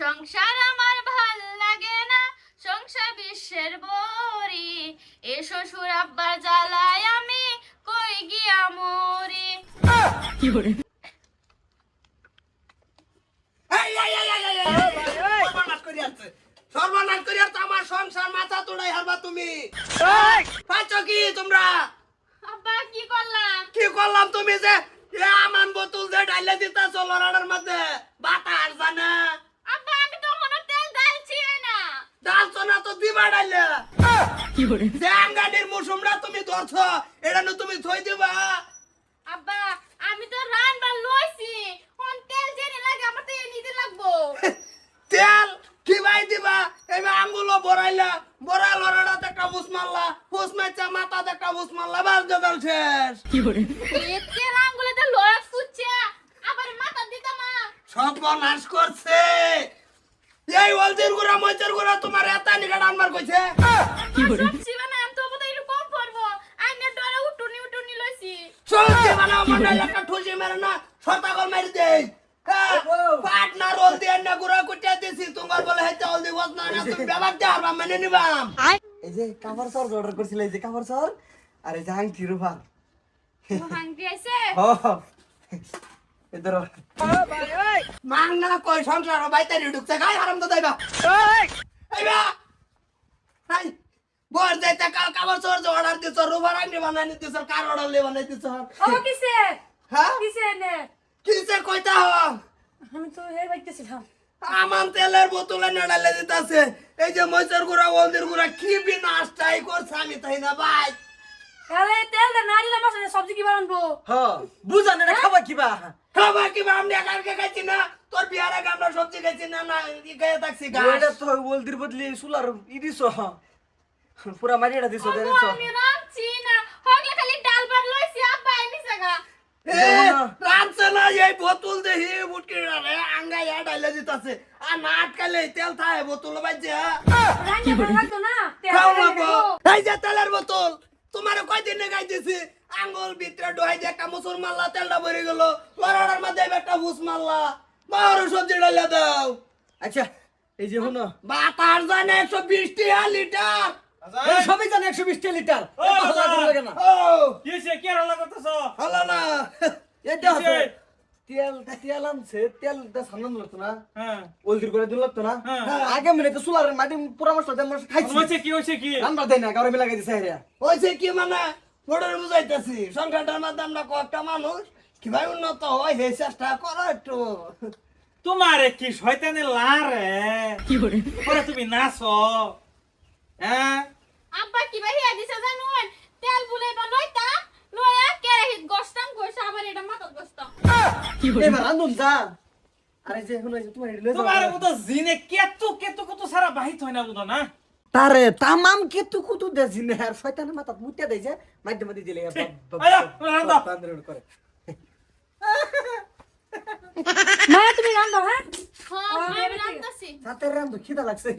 সংসার আমার ভালো লাগে না সংসার বিশ্বের বরি এ শ্বশুর আব্বার জ্বালায় আমি কই গিয়া মরি। সর্বনাশ তো আমার সংসার মাথা তোড়াই হারবা তুমি। পাচ্ছ কি তোমরা? আব্বা কি করলাম? কি করলাম তুমি যে? এ আমান বোতল যে ডাইলে দিতেছ লড়ার মধ্যে। বাতাস জানে। না তো দিবা ডাইলে। যে আঙ্গানির মুসুমরা তুমি ধরছ এটা নু তুমি থই দিবা। আব্বা আমি তো রান্না লইছি। কোন তেল জেনে লাগে আমার তো এই নিতে লাগবো। তেল কি ভাই দিবা এবার আঙ্গুলো বড়াইলা বড়া লড়াটা একটা বুস মারলা বুস মারছা মাথা একটা বুস মারলা বাস দেদাল শেষ। এই তেল আঙ্গুলেতে লড়া ফুচ্ছে আবার মাথা দিতাম না। সর্বনাশ করছে। এই অলদির গুড়া মইতের গুড়া তোমার এত নিকাট আনবার কইছে? সবজি বানাই আমি তো বোধহয় একটু কম করব আইনের ডরে উটুনি উটুনি লইছি। সত্যি বানাও একটা ঠুসি মেরে না শতাকল মেরে দেই। পাট রোল দিয়ে না গুড়া কুটিয়া দিছি তোমার বলে হেতে অলদি বস না না তুমি ব্যবহার দিয়ে হারবা মেনে নিবাম এই যে কাপড় সর অর্ডার করছিল এই যে কাপড় সর আর হাঙ্গি আইছে? হ। এদের কই সংসার বাইতে ঢুকছে গাই হারাম তো দাইবা বর যাইতে কাল কাবার চোর যে অর্ডার দিছ রুবার আংটি বানাই দিছ কার অর্ডার লে বানাই দিছ? ও কিসে? হ্যাঁ? কিসে নে কিসে কইতা হ আমি তো হের বাইতেছিলাম আমান তেলের বোতলে নেড়ালে দিতাছে। এই যে মইসের গুড়া হলদির গুড়া কি বিনাশটাই করছে আমি তাই না ভাই? তাহলে তেল নারী না মাছ সবজি কি বানাবো হ বুঝান এটা খাবা কিবা? খাবার কি আমি একারকে খাইছি না। তোর বিয়ার আগে আমরা সবজি খাইছি না না ই খেয়ে থাকছি এটা গাছ তো বলদির বদলি সুলার ই দিছ পুরা মারিটা দিছ ওগো, দিছ আমি রাঁধছি না। হগলে খালি ডাল ভাত লইছি আব্বা এনিছে গা। এ, রাঁধছে না এই বোতল দেখি বুটকি রে আঙ্গা ইয়া ডাইলে দিতাছে। আর না আটকালে তেল থাকে বোতল বাইছে না তেল খাও। এই যে তেলের বোতল তোমার কয়দিনে গাইতেছি আঙ্গুল ভিতরে ডোহাই দিয়ে একটা মুসুর মারলা তেলটা ভরে গেল। লড়ার মধ্যে একটা বুস মারলা বারো সবজি ডাইলে দাও। আচ্ছা এই যে শুনো। বাতার জানে একশো বিশ টাকা লিটার। সবই জানে একশো বিশটা লিটার। হলো না। এটা আছে তেল তেল আনছে তেলটা সামনে লাগতো না। হ্যাঁ। ওলদির করে দিল লাগতো না। হ্যাঁ। আগে মিলে তো সুলার মাটি পুরা মশলা দিয়ে মশলা খাইছি। কি কি? আমরা দেই না কারও মিলা হয়েছে কি মানে? ফোটের বুঝাইতেছি সংখ্যাটার মধ্যে আমরা কয়েকটা মানুষ কীভাবে উন্নত হয় সেই চেষ্টা করো একটু। তোমারে কি শয়তানে লারে? পরে তুমি নাচো। হ্যাঁ? আব্বা কি ভাই বাহিয়া দিছে জানুন তেল বুলাইবা লইতা লয়া কেরাহিত গস্তাম কইছে আবার এটা মাথাত গস্তাম এবার আন্দুন যা। আরে যে যে তোমার তোমার মতো জিনে কেতু কেতু কত সারা বাহিত হয় না বুঝো না? তারে তামাম কেতু কুতু দে জিনে আর শয়তানের মাথা মুত্যা দেই যে মাইতে মাইতে দিলে। করে মা তুমি রান্দো হ্যাঁ? হ্যাঁ আমি সাথে রান্দো খিদা লাগছে।